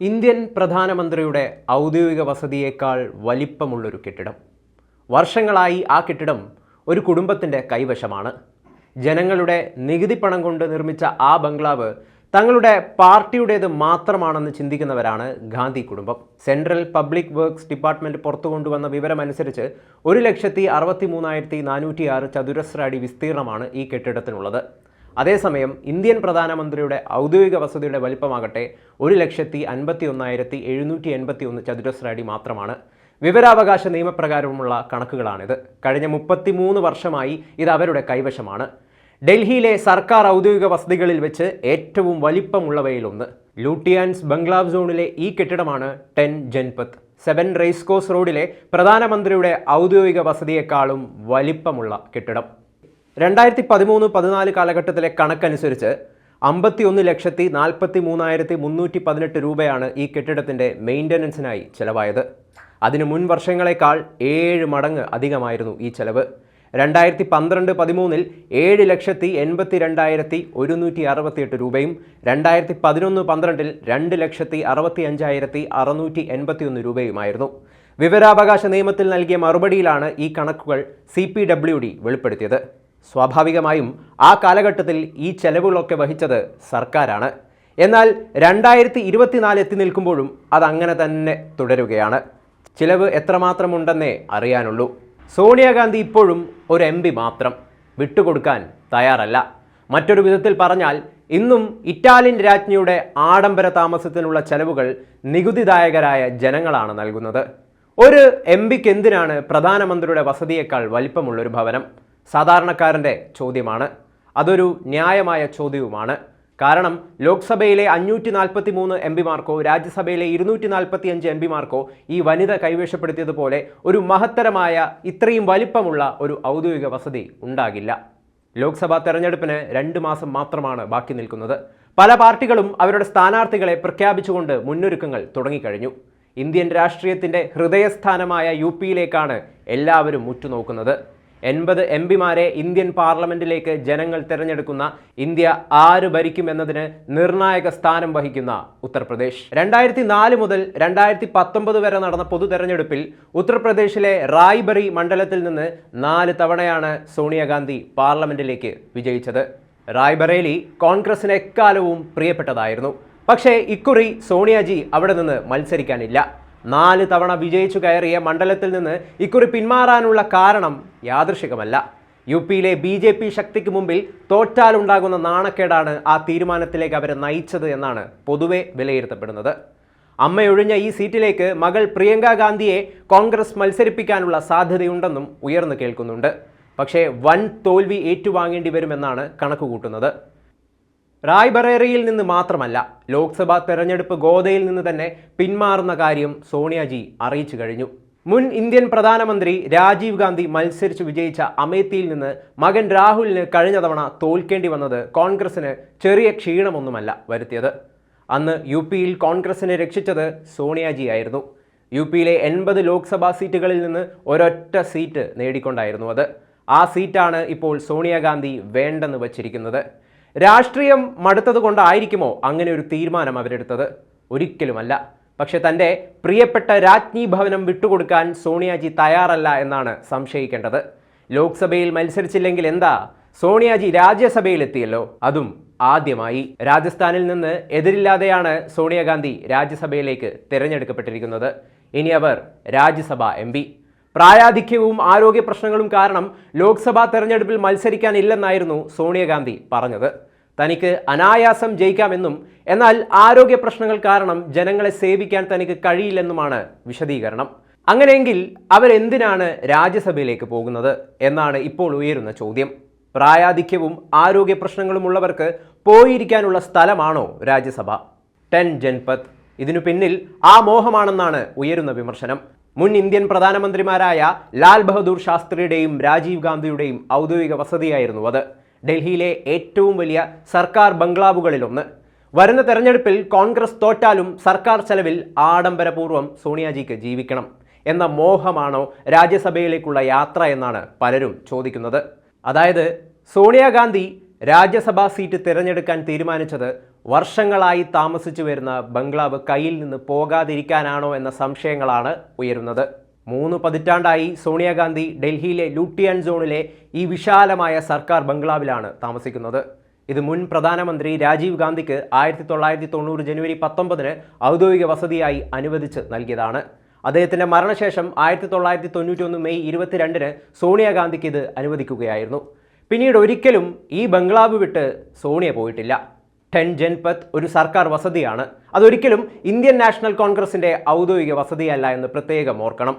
Indian പ്രധാനമന്ത്രിയുടെ ഔദ്യോഗിക വസതിയേക്കാൾ വലിപ്പമുള്ളൊരു കെട്ടിടം. വർഷങ്ങളായി ആ കെട്ടിടം ഒരു കുടുംബത്തിന്റെ കൈവശമാണ്. ജനങ്ങളുടെ നികുതി പണം കൊണ്ട് നിർമ്മിച്ച ആ ബംഗ്ലാവ് തങ്ങളുടെ പാർട്ടിയുടേത് മാത്രമാണെന്ന് ചിന്തിക്കുന്നവരാണ് ഗാന്ധി കുടുംബം. സെൻട്രൽ പബ്ലിക് വർക്ക്സ് ഡിപ്പാർട്ട്മെന്റ് പുറത്തു കൊണ്ടുവന്ന വിവരമനുസരിച്ച് ഒരു ലക്ഷത്തി അറുപത്തി മൂന്നായിരത്തി നാനൂറ്റി ആറ് ചതുരശ്ര അടി വിസ്തീർണമാണ് ഈ കെട്ടിടത്തിനുള്ളത്. അതേസമയം ഇന്ത്യൻ പ്രധാനമന്ത്രിയുടെ ഔദ്യോഗിക വസതിയുടെ വലിപ്പമാകട്ടെ ഒരു ലക്ഷത്തി അൻപത്തി ഒന്നായിരത്തി എഴുന്നൂറ്റി എൺപത്തി ഒന്ന് ചതുരശ്ര അടി മാത്രമാണ്. വിവരാവകാശ നിയമപ്രകാരമുള്ള കണക്കുകളാണിത്. കഴിഞ്ഞ മുപ്പത്തിമൂന്ന് വർഷമായി ഇത് അവരുടെ കൈവശമാണ്. ഡൽഹിയിലെ സർക്കാർ ഔദ്യോഗിക വസതികളിൽ വെച്ച് ഏറ്റവും വലിപ്പമുള്ളവയിലൊന്ന്. ലൂട്ടിയാൻസ് ബംഗ്ലാവ് സോണിലെ ഈ കെട്ടിടമാണ് ടെൻ ജൻപത്ത്. സെവൻ റേസ്കോസ് റോഡിലെ പ്രധാനമന്ത്രിയുടെ ഔദ്യോഗിക വസതിയേക്കാളും വലിപ്പമുള്ള കെട്ടിടം. രണ്ടായിരത്തി പതിമൂന്ന് പതിനാല് കാലഘട്ടത്തിലെ കണക്കനുസരിച്ച് അമ്പത്തി ഒന്ന് ലക്ഷത്തി നാൽപ്പത്തി മൂന്നായിരത്തി മുന്നൂറ്റി പതിനെട്ട് രൂപയാണ് ഈ കെട്ടിടത്തിന്റെ മെയിന്റനൻസിനായി ചിലവായത്. അതിന് മുൻ വർഷങ്ങളെക്കാൾ ഏഴ് മടങ്ങ് അധികമായിരുന്നു ഈ ചെലവ്. രണ്ടായിരത്തി പന്ത്രണ്ട് പതിമൂന്നിൽ ഏഴ് ലക്ഷത്തി എൺപത്തി രണ്ടായിരത്തി ഒരുന്നൂറ്റി അറുപത്തിയെട്ട് രൂപയും രണ്ടായിരത്തി പതിനൊന്ന് പന്ത്രണ്ടിൽ രണ്ട് ലക്ഷത്തി അറുപത്തി അഞ്ചായിരത്തി അറുന്നൂറ്റി എൺപത്തി ഒന്ന് രൂപയുമായിരുന്നു. വിവരാവകാശ നിയമത്തിൽ നൽകിയ മറുപടിയിലാണ് ഈ കണക്കുകൾ സി പി ഡബ്ല്യു ഡി വെളിപ്പെടുത്തിയത്. സ്വാഭാവികമായും ആ കാലഘട്ടത്തിൽ ഈ ചെലവുകളൊക്കെ വഹിച്ചത് സർക്കാരാണ്. എന്നാൽ രണ്ടായിരത്തി ഇരുപത്തിനാല് എത്തി നിൽക്കുമ്പോഴും അതങ്ങനെ തന്നെ തുടരുകയാണ്. ചിലവ് എത്രമാത്രമുണ്ടെന്നേ അറിയാനുള്ളൂ. സോണിയാഗാന്ധി ഇപ്പോഴും ഒരു എം പി മാത്രം വിട്ടുകൊടുക്കാൻ തയ്യാറല്ല. മറ്റൊരു വിധത്തിൽ പറഞ്ഞാൽ ഇന്നും ഇറ്റാലിയൻ രാജ്ഞിയുടെ ആഡംബര താമസത്തിനുള്ള ചെലവുകൾ നികുതിദായകരായ ജനങ്ങളാണ് നൽകുന്നത്. ഒരു എം പിക്ക് എന്തിനാണ് പ്രധാനമന്ത്രിയുടെ വസതിയേക്കാൾ വലിപ്പമുള്ളൊരു ഭവനം? സാധാരണക്കാരന്റെ ചോദ്യമാണ്. അതൊരു ന്യായമായ ചോദ്യവുമാണ്. കാരണം ലോക്സഭയിലെ അഞ്ഞൂറ്റി നാൽപ്പത്തി മൂന്ന് എം പിമാർക്കോ രാജ്യസഭയിലെ ഇരുന്നൂറ്റി നാൽപ്പത്തി അഞ്ച് എം പിമാർക്കോ ഈ വനിത കൈവശപ്പെടുത്തിയതുപോലെ ഒരു മഹത്തരമായ ഇത്രയും വലിപ്പമുള്ള ഒരു ഔദ്യോഗിക വസതി ഉണ്ടാകില്ല. ലോക്സഭാ തെരഞ്ഞെടുപ്പിന് രണ്ട് മാസം മാത്രമാണ് ബാക്കി നിൽക്കുന്നത്. പല പാർട്ടികളും അവരുടെ സ്ഥാനാർത്ഥികളെ പ്രഖ്യാപിച്ചുകൊണ്ട് മുന്നൊരുക്കങ്ങൾ തുടങ്ങിക്കഴിഞ്ഞു. ഇന്ത്യൻ രാഷ്ട്രീയത്തിന്റെ ഹൃദയസ്ഥാനമായ യു പിയിലേക്കാണ് എല്ലാവരും ഉറ്റുനോക്കുന്നത്. എൺപത് എം പിമാരെ ഇന്ത്യൻ പാർലമെന്റിലേക്ക് ജനങ്ങൾ തിരഞ്ഞെടുക്കുന്ന ഇന്ത്യ ആര് ഭരിക്കുമെന്നതിന് നിർണായക സ്ഥാനം വഹിക്കുന്ന ഉത്തർപ്രദേശ്. രണ്ടായിരത്തി നാല് മുതൽ രണ്ടായിരത്തി പത്തൊമ്പത് വരെ നടന്ന പൊതു തെരഞ്ഞെടുപ്പിൽ ഉത്തർപ്രദേശിലെ റായ്ബറി മണ്ഡലത്തിൽ നിന്ന് നാല് തവണയാണ് സോണിയാഗാന്ധി പാർലമെന്റിലേക്ക് വിജയിച്ചത്. റായ്ബറേലി കോൺഗ്രസിന് എക്കാലവും പ്രിയപ്പെട്ടതായിരുന്നു. പക്ഷേ ഇക്കുറി സോണിയാജി അവിടെ നിന്ന് മത്സരിക്കാനില്ല. നാല് തവണ വിജയിച്ചു കയറിയ മണ്ഡലത്തിൽ നിന്ന് ഇക്കുറി പിന്മാറാനുള്ള കാരണം യാദൃശികമല്ല. യു പിയിലെ ബി ജെ പി ശക്തിക്ക് മുമ്പിൽ തോറ്റാലുണ്ടാകുന്ന നാണക്കേടാണ് ആ തീരുമാനത്തിലേക്ക് അവരെ നയിച്ചത് എന്നാണ് പൊതുവെ വിലയിരുത്തപ്പെടുന്നത്. അമ്മയൊഴിഞ്ഞ ഈ സീറ്റിലേക്ക് മകൾ പ്രിയങ്ക ഗാന്ധിയെ കോൺഗ്രസ് മത്സരിപ്പിക്കാനുള്ള സാധ്യതയുണ്ടെന്നും ഉയർന്നു കേൾക്കുന്നുണ്ട്. പക്ഷേ വൻ തോൽവി ഏറ്റുവാങ്ങേണ്ടി വരുമെന്നാണ് കണക്കുകൂട്ടുന്നത്. റായ്ബറേറിയിൽ നിന്ന് മാത്രമല്ല ലോക്സഭാ തെരഞ്ഞെടുപ്പ് ഗോദയിൽ നിന്ന് തന്നെ പിന്മാറുന്ന കാര്യം സോണിയാജി അറിയിച്ചു കഴിഞ്ഞു. മുൻ ഇന്ത്യൻ പ്രധാനമന്ത്രി രാജീവ് ഗാന്ധി മത്സരിച്ച് വിജയിച്ച അമേത്തിയിൽ നിന്ന് മകൻ രാഹുലിന് കഴിഞ്ഞ തവണ തോൽക്കേണ്ടി വന്നത് കോൺഗ്രസിന് ചെറിയ ക്ഷീണമൊന്നുമല്ല വരുത്തിയത്. അന്ന് യു പിയിൽ കോൺഗ്രസിനെ രക്ഷിച്ചത് സോണിയാജിയായിരുന്നു യു പിയിലെ എൺപത് ലോക്സഭാ സീറ്റുകളിൽ നിന്ന് ഒരൊറ്റ സീറ്റ് നേടിക്കൊണ്ടായിരുന്നു അത്. ആ സീറ്റാണ് ഇപ്പോൾ സോണിയാഗാന്ധി വേണ്ടെന്ന് വച്ചിരിക്കുന്നത്. രാഷ്ട്രീയം മടുത്തത് കൊണ്ടായിരിക്കുമോ അങ്ങനെ ഒരു തീരുമാനം അവരെടുത്തത്? ഒരിക്കലുമല്ല. പക്ഷെ തന്റെ പ്രിയപ്പെട്ട രാജ്ഞി ഭവനം വിട്ടുകൊടുക്കാൻ സോണിയാജി തയ്യാറല്ല എന്നാണ് സംശയിക്കേണ്ടത്. ലോക്സഭയിൽ മത്സരിച്ചില്ലെങ്കിൽ എന്താ? സോണിയാജി രാജ്യസഭയിലെത്തിയല്ലോ. അതും ആദ്യമായി. രാജസ്ഥാനിൽ നിന്ന് എതിരില്ലാതെയാണ് സോണിയാഗാന്ധി രാജ്യസഭയിലേക്ക് തിരഞ്ഞെടുക്കപ്പെട്ടിരിക്കുന്നത്. ഇനി അവർ രാജ്യസഭ എം പ്രായാധിക്യവും ആരോഗ്യ പ്രശ്നങ്ങളും കാരണം ലോക്സഭാ തെരഞ്ഞെടുപ്പിൽ മത്സരിക്കാനില്ലെന്നായിരുന്നു സോണിയാഗാന്ധി പറഞ്ഞത്. തനിക്ക് അനായാസം ജയിക്കാമെന്നും എന്നാൽ ആരോഗ്യ പ്രശ്നങ്ങൾ കാരണം ജനങ്ങളെ സേവിക്കാൻ തനിക്ക് കഴിയില്ലെന്നുമാണ് വിശദീകരണം. അങ്ങനെയെങ്കിൽ അവരെന്തിനാണ് രാജ്യസഭയിലേക്ക് പോകുന്നത് എന്നാണ് ഇപ്പോൾ ഉയരുന്ന ചോദ്യം. പ്രായാധിക്യവും ആരോഗ്യ പ്രശ്നങ്ങളും ഉള്ളവർക്ക് പോയിരിക്കാനുള്ള സ്ഥലമാണോ രാജ്യസഭ? ടെൻ ജൻപത് ഇതിനു പിന്നിൽ ആ മോഹമാണെന്നാണ് ഉയരുന്ന വിമർശനം. മുൻ ഇന്ത്യൻ പ്രധാനമന്ത്രിമാരായ ലാൽ ബഹദൂർ ശാസ്ത്രിയുടെയും രാജീവ് ഗാന്ധിയുടെയും ഔദ്യോഗിക വസതിയായിരുന്നു അത്. ഡൽഹിയിലെ ഏറ്റവും വലിയ സർക്കാർ ബംഗ്ലാവുകളിലൊന്ന്. വരുന്ന തെരഞ്ഞെടുപ്പിൽ കോൺഗ്രസ് തോറ്റാലും സർക്കാർ ചെലവിൽ ആഡംബരപൂർവം സോണിയാജിക്ക് ജീവിക്കണം എന്ന മോഹമാണോ രാജ്യസഭയിലേക്കുള്ള യാത്ര എന്നാണ് പലരും ചോദിക്കുന്നത്. അതായത് സോണിയാഗാന്ധി രാജ്യസഭാ സീറ്റ് തിരഞ്ഞെടുക്കാൻ തീരുമാനിച്ചത് വർഷങ്ങളായി താമസിച്ചു വരുന്ന ബംഗ്ലാവ് കയ്യിൽ നിന്ന് പോകാതിരിക്കാനാണോ എന്ന സംശയങ്ങളാണ് ഉയരുന്നത്. മൂന്ന് പതിറ്റാണ്ടായി സോണിയാഗാന്ധി ഡൽഹിയിലെ ലൂട്ടിയൻ സോണിലെ ഈ വിശാലമായ സർക്കാർ ബംഗ്ലാവിലാണ് താമസിക്കുന്നത്. ഇത് മുൻ പ്രധാനമന്ത്രി രാജീവ് ഗാന്ധിക്ക് ആയിരത്തി തൊള്ളായിരത്തി തൊണ്ണൂറ് ജനുവരി പത്തൊമ്പതിന് ഔദ്യോഗിക വസതിയായി അനുവദിച്ച് നൽകിയതാണ്. അദ്ദേഹത്തിന്റെ മരണശേഷം ആയിരത്തി തൊള്ളായിരത്തി തൊണ്ണൂറ്റി ഒന്ന് മെയ് ഇരുപത്തിരണ്ടിന് സോണിയാഗാന്ധിക്ക് ഇത് അനുവദിക്കുകയായിരുന്നു. പിന്നീട് ഒരിക്കലും ഈ ബംഗ്ലാവ് വിട്ട് സോണിയ പോയിട്ടില്ല. ടെൻ ജൻപത്ത് ഒരു സർക്കാർ വസതിയാണ്. അതൊരിക്കലും ഇന്ത്യൻ നാഷണൽ കോൺഗ്രസിന്റെ ഔദ്യോഗിക വസതിയല്ല എന്ന് പ്രത്യേകം ഓർക്കണം.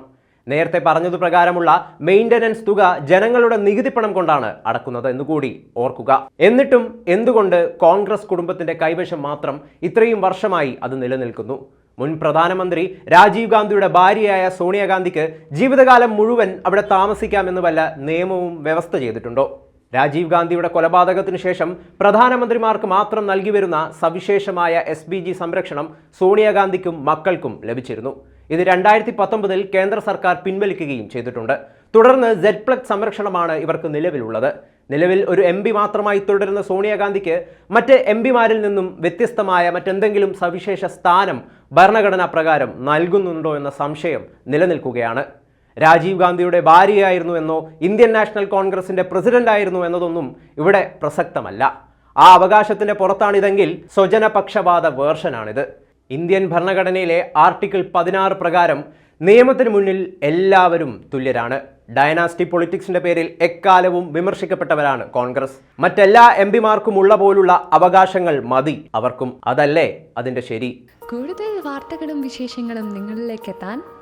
നേരത്തെ പറഞ്ഞതു പ്രകാരമുള്ള മെയിന്റനൻസ് തുക ജനങ്ങളുടെ നികുതി പണം കൊണ്ടാണ് അടക്കുന്നത് എന്നുകൂടി ഓർക്കുക. എന്നിട്ടും എന്തുകൊണ്ട് കോൺഗ്രസ് കുടുംബത്തിന്റെ കൈവശം മാത്രം ഇത്രയും വർഷമായി അത് നിലനിൽക്കുന്നു? മുൻ പ്രധാനമന്ത്രി രാജീവ് ഗാന്ധിയുടെ ഭാര്യയായ സോണിയാഗാന്ധിക്ക് ജീവിതകാലം മുഴുവൻ അവിടെ താമസിക്കാമെന്ന് വല്ല നിയമവും വ്യവസ്ഥ ചെയ്തിട്ടുണ്ടോ? രാജീവ് ഗാന്ധിയുടെ കൊലപാതകത്തിനു ശേഷം പ്രധാനമന്ത്രിമാർക്ക് മാത്രം നൽകി വരുന്ന സവിശേഷമായ എസ് ബി ജി സംരക്ഷണം സോണിയാഗാന്ധിക്കും മക്കൾക്കും ലഭിച്ചിരുന്നു. ഇത് രണ്ടായിരത്തി പത്തൊമ്പതിൽ കേന്ദ്ര സർക്കാർ പിൻവലിക്കുകയും ചെയ്തിട്ടുണ്ട്. തുടർന്ന് ജെഡ് സംരക്ഷണമാണ് ഇവർക്ക് നിലവിലുള്ളത്. നിലവിൽ ഒരു എം പി മാത്രമായി തുടരുന്ന സോണിയാഗാന്ധിക്ക് മറ്റ് എം പിമാരിൽ നിന്നും വ്യത്യസ്തമായ മറ്റെന്തെങ്കിലും സവിശേഷ സ്ഥാനം ഭരണഘടനാ പ്രകാരം നൽകുന്നുണ്ടോ എന്ന സംശയം നിലനിൽക്കുകയാണ്. രാജീവ് ഗാന്ധിയുടെ ഭാര്യയായിരുന്നു എന്നോ ഇന്ത്യൻ നാഷണൽ കോൺഗ്രസിന്റെ പ്രസിഡന്റ് ആയിരുന്നു എന്നതൊന്നും ഇവിടെ പ്രസക്തമല്ല. ആ അവകാശത്തിന്റെ പുറത്താണിതെങ്കിൽ സ്വജനപക്ഷപാത വേർഷനാണിത്. ഇന്ത്യൻ ഭരണഘടനയിലെ ആർട്ടിക്കിൾ പതിനാറ് പ്രകാരം നിയമത്തിന് മുന്നിൽ എല്ലാവരും തുല്യരാണ്. ഡയനാസ്റ്റി പൊളിറ്റിക്സിന്റെ പേരിൽ എക്കാലവും വിമർശിക്കപ്പെട്ടവരാണ് കോൺഗ്രസ്. മറ്റെല്ലാ എം പിമാർക്കും ഉള്ള പോലുള്ള അവകാശങ്ങൾ മതി അവർക്കും. അതല്ലേ അതിന്റെ ശരി. കൂടുതൽ വാർത്തകളും വിശേഷങ്ങളും നിങ്ങളിലേക്ക് എത്താൻ